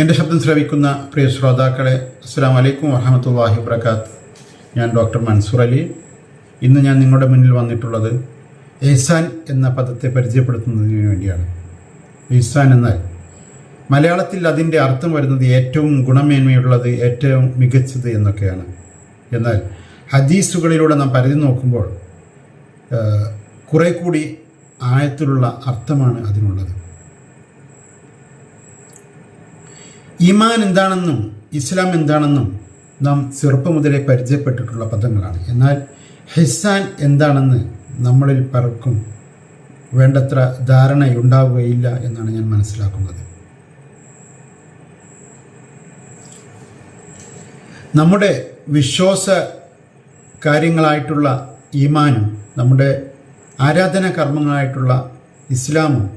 എന്റെ ശബ്ദം ശ്രവിക്കുന്ന പ്രിയ ശ്രോതാക്കളെ അസ്സാം വലൈക്കും വറഹമത്തല്ലാഹി വബർക്കാത്ത് ഞാൻ ഡോക്ടർ മൻസൂർ അലി. ഇന്ന് ഞാൻ നിങ്ങളുടെ മുന്നിൽ വന്നിട്ടുള്ളത് എഹ്സാൻ എന്ന പദത്തെ പരിചയപ്പെടുത്തുന്നതിന് വേണ്ടിയാണ്. ഏസാൻ എന്നാൽ മലയാളത്തിൽ അതിന്റെ അർത്ഥം വരുന്നത് ഏറ്റവും ഗുണമേന്മയുള്ളത് ഏറ്റവും മികച്ചത് എന്നൊക്കെയാണ്. എന്നാൽ ഹദീസുകളിലൂടെ നാം പരിധി നോക്കുമ്പോൾ കുറേ കൂടി ആഴത്തിലുള്ള അർത്ഥമാണ് അതിനുള്ളത്. ഈമാൻ എന്താണെന്നും ഇസ്ലാം എന്താണെന്നും നാം ചെറുപ്പം മുതലേ പരിചയപ്പെട്ടിട്ടുള്ള പദങ്ങളാണ്. എന്നാൽ ഹിസാൻ എന്താണെന്ന് നമ്മളിൽ പലർക്കും വേണ്ടത്ര ധാരണയുണ്ടാവുകയില്ല എന്നാണ് ഞാൻ മനസ്സിലാക്കുന്നത്. നമ്മുടെ വിശ്വാസ കാര്യങ്ങളായിട്ടുള്ള ഈമാനും നമ്മുടെ ആരാധന കർമ്മങ്ങളായിട്ടുള്ള ഇസ്ലാമും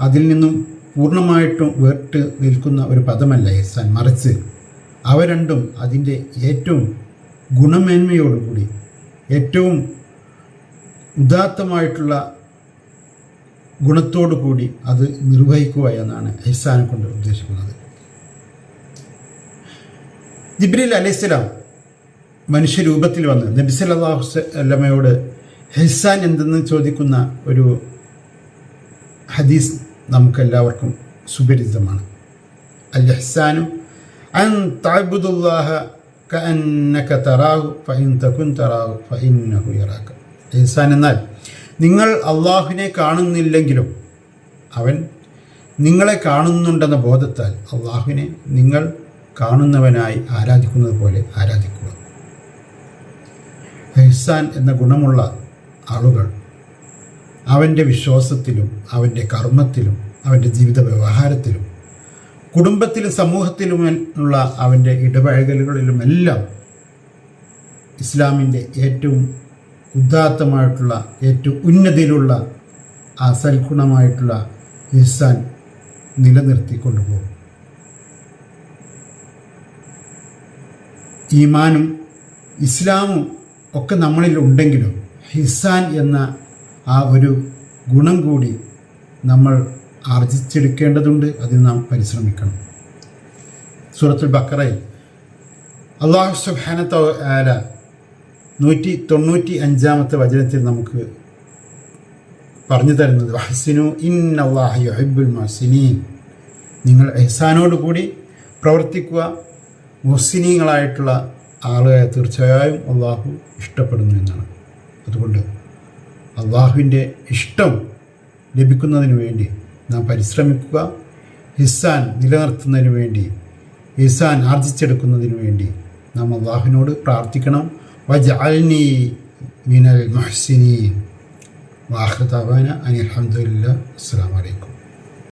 അതിൽ നിന്നും പൂർണമായിട്ടും വേർട്ട് നിൽക്കുന്ന ഒരു പദമല്ല ഇഹ്സാൻ മറിച്ച് അവ രണ്ടും അതിന്റെ ഏറ്റവും ഗുണമേന്മയോടുകൂടി ഏറ്റവും ഉദാത്തമായിട്ടുള്ള ഗുണത്തോടു കൂടി അത് നിർവഹിക്കുക എന്നാണ് ഇഹ്സാനെ കൊണ്ട് ഉദ്ദേശിക്കുന്നത്. ജിബ്രീൽ അലൈഹിസ്സലാം മനുഷ്യരൂപത്തിൽ വന്ന് നബി ഹിസാൻ എന്തെന്ന് ചോദിക്കുന്ന ഒരു ഹദീസ് നമുക്കെല്ലാവർക്കും സുപരിചിതമാണ്. അൽ ഹസാനു അൻ തറാഹു തറാഹു എന്നാൽ നിങ്ങൾ അള്ളാഹുവിനെ കാണുന്നില്ലെങ്കിലും അവൻ നിങ്ങളെ കാണുന്നുണ്ടെന്ന ബോധത്താൽ അള്ളാഹുവിനെ നിങ്ങൾ കാണുന്നവനായി ആരാധിക്കുന്നത് പോലെ ആരാധിക്കുക. ഇഹ്സാൻ എന്ന ഗുണമുള്ള ആളുകൾ അവന്റെ വിശ്വാസത്തിലും അവന്റെ കർമ്മത്തിലും അവന്റെ ജീവിത വ്യവഹാരത്തിലും കുടുംബത്തിലും സമൂഹത്തിലുമുള്ള അവന്റെ ഇടപഴകലുകളിലുമെല്ലാം ഇസ്ലാമിന്റെ ഏറ്റവും ഉദാത്തമായിട്ടുള്ള ഏറ്റവും ഉന്നതിയിലുള്ള ആ സൽഗുണമായിട്ടുള്ള ഇഹ്സാൻ നിലനിർത്തിക്കൊണ്ടുപോകും. ഈമാനും ഇസ്ലാമും ഒക്കെ നമ്മളിൽ ഉണ്ടെങ്കിലും ഹിസാൻ എന്ന ആ ഒരു ഗുണം കൂടി നമ്മൾ ആർജിച്ചെടുക്കേണ്ടതുണ്ട്. അതിന് നാം പരിശ്രമിക്കണം. സൂറത്തുൽ ബക്കറയിൽ അള്ളാഹു സുബാനത്ത ആല നൂറ്റി തൊണ്ണൂറ്റി അഞ്ചാമത്തെ വചനത്തിൽ നമുക്ക് പറഞ്ഞു തരുന്നത്. വഹസിനു ഇൻ അള്ളാഹു യുഹിബ്ബുൽ മുഹ്സിനീൻ. നിങ്ങൾ എഹ്സാനോട് കൂടി പ്രവർത്തിക്കുക. മുഹ്സിനീങ്ങളായിട്ടുള്ള ആളുകളെ തീർച്ചയായും അള്ളാഹു ഇഷ്ടപ്പെടുന്നു എന്നാണ്. അതുകൊണ്ട് അള്ളാഹുവിന്റെ ഇഷ്ടം ലഭിക്കുന്നതിന് വേണ്ടി നാം പരിശ്രമിക്കുക ഹിസാൻ നിലനിർത്തുന്നതിന് വേണ്ടി ഹിസാൻ ആർജിച്ചെടുക്കുന്നതിന് വേണ്ടി നാം അള്ളാഹുവിനോട് പ്രാർത്ഥിക്കണം. വജഅൽനി മിനൽ മഹ്സിനി വാഹൃതാവാന അനിൽ അലഹമുല്ല അസ്സാം വലൈക്കും